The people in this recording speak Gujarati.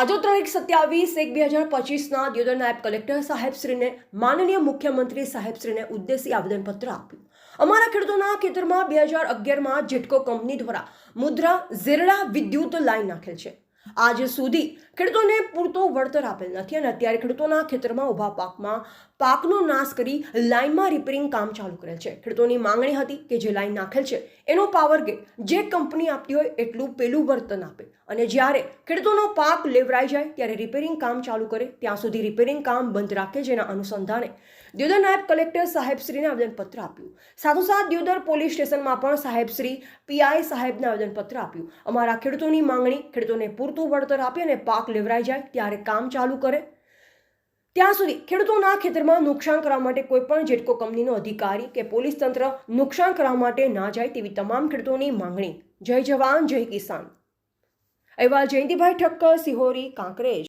આજે તારીખ સત્યાવીસ એક બે હજાર પચીસના દિયોદર નાયબ કલેક્ટર સાહેબશ્રીને માનનીય મુખ્યમંત્રી સાહેબશ્રીને ઉદ્દેશી આવેદનપત્ર આપ્યું. અમારા ખેડૂતોના ખેતરમાં બે હજાર અગિયારમાં જેટકો કંપની દ્વારા મુદ્રા ઝેરડા વિદ્યુત લાઈન નાખેલ છે. આજ સુધી ખેડૂતોને પૂરતો વળતર આપેલ નથી અને અત્યારે ખેડૂતોના ખેતરમાં ઊભા પાકમાં, પાકનો નાશ કરી લાઇનમાં રિપેરિંગ કામ ચાલુ કરેલ છે. ખેડૂતોની માંગણી હતી કે જે લાઇન નાખેલ છે, એનો પાવર ગેટ જે કંપની આપતી હોય એટલું પેલું વર્તન આપે. અને જ્યારે ખેડૂતોનો પાક લેવરાઈ જાય, ત્યારે રિપેરિંગ કામ ચાલુ કરે, ત્યાં સુધી રિપેરિંગ કામ બંધ રાખે જેના અનુસંધાને દિયોદર નાયબ કલેક્ટર સાહેબશ્રીને આવેદનપત્ર આપ્યું. સાથોસાથ દિયોદર પોલીસ સ્ટેશનમાં પણ સાહેબશ્રી પીઆઈ સાહેબને આવેદનપત્ર આપ્યું. અમારા ખેડૂતોની માંગણી ખેડૂતોને પૂરતું વળતર આપે અને પાક લેવરાઈ જાય ત્યારે કામ ચાલુ કરે. ત્યાં સુધી ખેડૂતોના ખેતરમાં નુકસાન કરવા માટે કોઈ પણ જેટકો કંપનીનો અધિકારી કે પોલીસ તંત્ર નુકસાન કરવા માટે ના જાય તેવી તમામ ખેડૂતોની માંગણી. જય જવાન, જય કિસાન. અહેવાલ જયંતિભાઈ ઠક્કર, સિહોરી, કાંકરેજ.